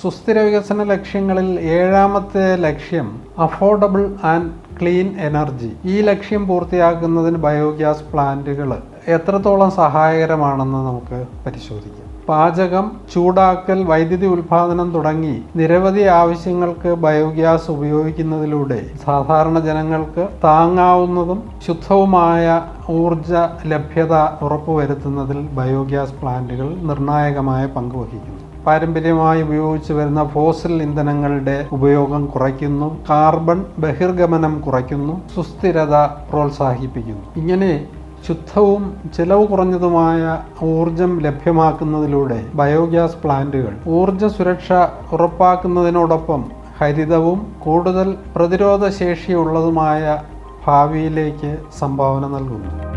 സുസ്ഥിര വികസന ലക്ഷ്യങ്ങളിൽ ഏഴാമത്തെ ലക്ഷ്യം അഫോർഡബിൾ ആൻഡ് ക്ലീൻ എനർജി ഈ ലക്ഷ്യം പൂർത്തിയാക്കുന്നതിന് ബയോഗ്യാസ് പ്ലാന്റുകൾ എത്രത്തോളം സഹായകരമാണെന്ന് നമുക്ക് പരിശോധിക്കാം. പാചകം ചൂടാക്കൽ വൈദ്യുതി ഉൽപാദനം തുടങ്ങി നിരവധി ആവശ്യങ്ങൾക്ക് ബയോഗ്യാസ് ഉപയോഗിക്കുന്നതിലൂടെ സാധാരണ ജനങ്ങൾക്ക് താങ്ങാവുന്നതും ശുദ്ധവുമായ ഊർജ ലഭ്യത ഉറപ്പുവരുത്തുന്നതിൽ ബയോഗ്യാസ് പ്ലാന്റുകൾ നിർണായകമായ പങ്ക് വഹിക്കുന്നു. പാരമ്പര്യമായി ഉപയോഗിച്ചു വരുന്ന ഫോസിൽ ഇന്ധനങ്ങളുടെ ഉപയോഗം കുറയ്ക്കുന്നു. കാർബൺ ബഹിർഗമനം കുറയ്ക്കുന്നു. സുസ്ഥിരത പ്രോത്സാഹിപ്പിക്കുന്നു. ഇങ്ങനെ ശുദ്ധവും ചെലവ് കുറഞ്ഞതുമായ ഊർജം ലഭ്യമാക്കുന്നതിലൂടെ ബയോഗ്യാസ് പ്ലാന്റുകൾ ഊർജ സുരക്ഷ ഉറപ്പാക്കുന്നതിനോടൊപ്പം ഹരിതവും കൂടുതൽ പ്രതിരോധ ശേഷിയുള്ളതുമായ ഭാവിയിലേക്ക് സംഭാവന നൽകുന്നു.